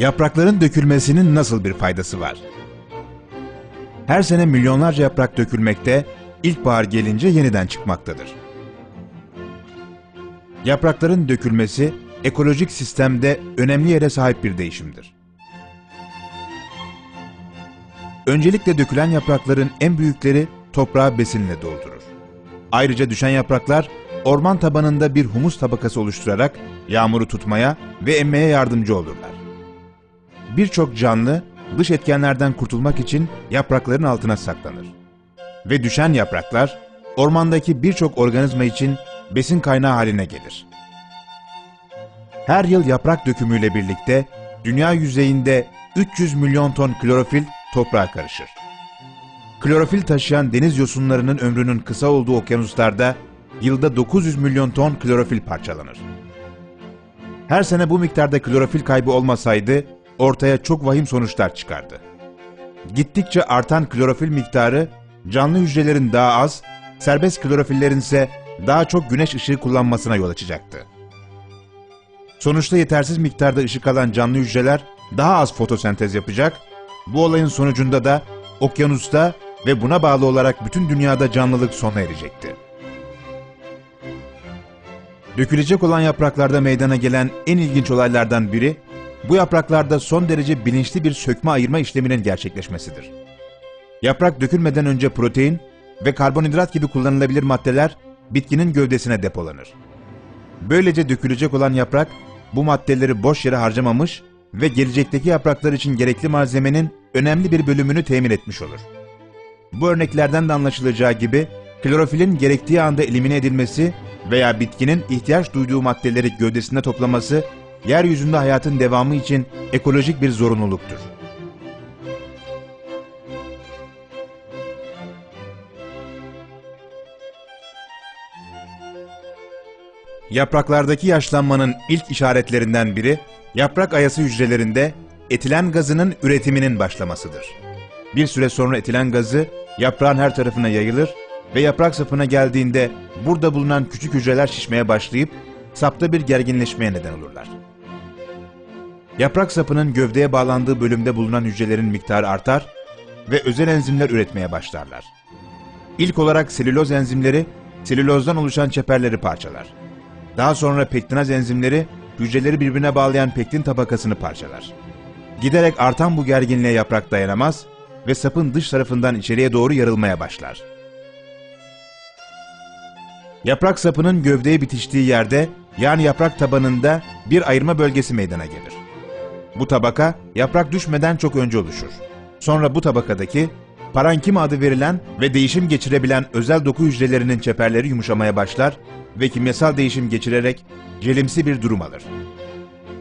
Yaprakların dökülmesinin nasıl bir faydası var? Her sene milyonlarca yaprak dökülmekte, ilkbahar gelince yeniden çıkmaktadır. Yaprakların dökülmesi, ekolojik sistemde önemli yere sahip bir değişimdir. Öncelikle dökülen yaprakların en büyükleri toprağı besinle doldurur. Ayrıca düşen yapraklar orman tabanında bir humus tabakası oluşturarak yağmuru tutmaya ve emmeye yardımcı olurlar. Birçok canlı dış etkenlerden kurtulmak için yaprakların altına saklanır. Ve düşen yapraklar ormandaki birçok organizma için besin kaynağı haline gelir. Her yıl yaprak dökümüyle birlikte dünya yüzeyinde 300 milyon ton klorofil toprağa karışır. Klorofil taşıyan deniz yosunlarının ömrünün kısa olduğu okyanuslarda yılda 900 milyon ton klorofil parçalanır. Her sene bu miktarda klorofil kaybı olmasaydı ortaya çok vahim sonuçlar çıkardı. Gittikçe artan klorofil miktarı canlı hücrelerin daha az, serbest klorofillerin ise daha çok güneş ışığı kullanmasına yol açacaktı. Sonuçta yetersiz miktarda ışık alan canlı hücreler daha az fotosentez yapacak, bu olayın sonucunda da okyanusta ve buna bağlı olarak bütün dünyada canlılık sona erecekti. Dökülecek olan yapraklarda meydana gelen en ilginç olaylardan biri, bu yapraklarda son derece bilinçli bir sökme ayırma işleminin gerçekleşmesidir. Yaprak dökülmeden önce protein ve karbonhidrat gibi kullanılabilir maddeler bitkinin gövdesine depolanır. Böylece dökülecek olan yaprak bu maddeleri boş yere harcamamış ve gelecekteki yapraklar için gerekli malzemenin önemli bir bölümünü temin etmiş olur. Bu örneklerden de anlaşılacağı gibi klorofilin gerektiği anda elimine edilmesi veya bitkinin ihtiyaç duyduğu maddeleri gövdesinde toplaması yeryüzünde hayatın devamı için ekolojik bir zorunluluktur. Yapraklardaki yaşlanmanın ilk işaretlerinden biri, yaprak ayası hücrelerinde etilen gazının üretiminin başlamasıdır. Bir süre sonra etilen gazı yaprağın her tarafına yayılır ve yaprak sapına geldiğinde burada bulunan küçük hücreler şişmeye başlayıp sapta bir gerginleşmeye neden olurlar. Yaprak sapının gövdeye bağlandığı bölümde bulunan hücrelerin miktarı artar ve özel enzimler üretmeye başlarlar. İlk olarak selüloz enzimleri selülozdan oluşan çeperleri parçalar. Daha sonra pektinaz enzimleri hücreleri birbirine bağlayan pektin tabakasını parçalar. Giderek artan bu gerginliğe yaprak dayanamaz ve sapın dış tarafından içeriye doğru yarılmaya başlar. Yaprak sapının gövdeye bitiştiği yerde yani yaprak tabanında bir ayırma bölgesi meydana gelir. Bu tabaka yaprak düşmeden çok önce oluşur. Sonra bu tabakadaki parankima adı verilen ve değişim geçirebilen özel doku hücrelerinin çeperleri yumuşamaya başlar ve kimyasal değişim geçirerek celimsi bir durum alır.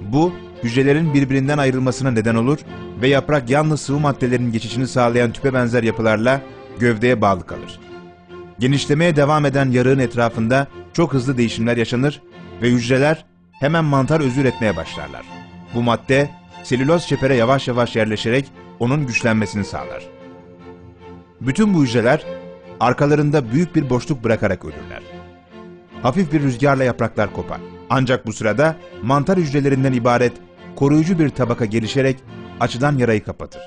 Bu, hücrelerin birbirinden ayrılmasına neden olur ve yaprak yalnız sıvı maddelerin geçişini sağlayan tüpe benzer yapılarla gövdeye bağlı kalır. Genişlemeye devam eden yarığın etrafında çok hızlı değişimler yaşanır ve hücreler hemen mantar özü üretmeye başlarlar. Bu madde selüloz çepere yavaş yavaş yerleşerek onun güçlenmesini sağlar. Bütün bu hücreler arkalarında büyük bir boşluk bırakarak ölürler. Hafif bir rüzgarla yapraklar kopar. Ancak bu sırada mantar hücrelerinden ibaret koruyucu bir tabaka gelişerek açıdan yarayı kapatır.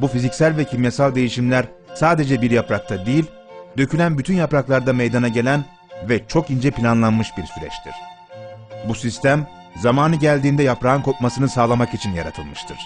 Bu fiziksel ve kimyasal değişimler sadece bir yaprakta değil, dökülen bütün yapraklarda meydana gelen ve çok ince planlanmış bir süreçtir. Bu sistem zamanı geldiğinde yaprağın kopmasını sağlamak için yaratılmıştır.